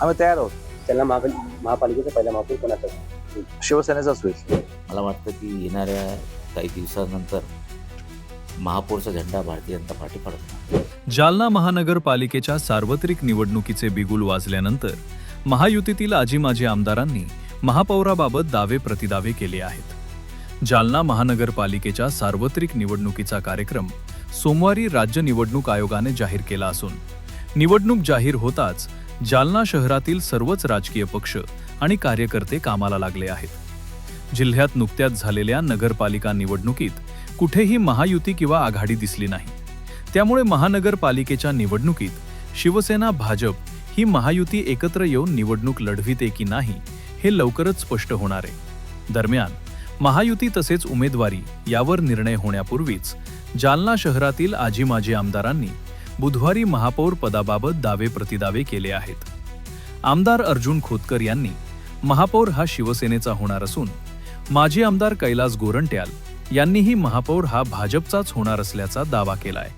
आम्ही तयार आहोत. त्यांना महापाल महापालिकेचा पहिला महापौर कोणाचा शिवसेनेचाच होईल मला वाटतं की येणाऱ्या काही दिवसानंतर महापौरचा झेंडा भारतीय जनता पार्टी फडकणार जालना महानगरपालिकेच्या सार्वत्रिक निवडणुकीचे बिगुल वाजल्यानंतर महायुतीतील आजी माजी आमदारांनी महापौराबाबत दावे प्रतिदावे केले आहेत. जालना महानगरपालिकेच्या सार्वत्रिक निवडणुकीचा कार्यक्रम सोमवारी राज्य निवडणूक आयोगाने जाहीर केला असून निवडणूक जाहीर होताच जालना शहरातील सर्वच राजकीय पक्ष आणि कार्यकर्ते कामाला लागले आहेत. जिल्ह्यात नुकत्याच झालेल्या नगरपालिका निवडणुकीत कुठेही महायुती किंवा आघाडी दिसली नाही. त्यामुळे महानगरपालिकेच्या निवडणुकीत शिवसेना भाजप ही महायुती एकत्र येऊन निवडणूक लढविते की नाही हे लवकरच स्पष्ट होणार आहे. दरम्यान महायुती तसेच उमेदवारी यावर निर्णय होण्यापूर्वीच जालना शहरातील आजी माजी आमदारांनी बुधवारी महापौर पदाबाबत दावे प्रतिदावे केले आहेत. आमदार अर्जुन खोतकर यांनी महापौर हा शिवसेनेचा होणार असून माजी आमदार कैलास गोरंट्याल यांनीही महापौर हा भाजपचाच होणार असल्याचा दावा केलाय.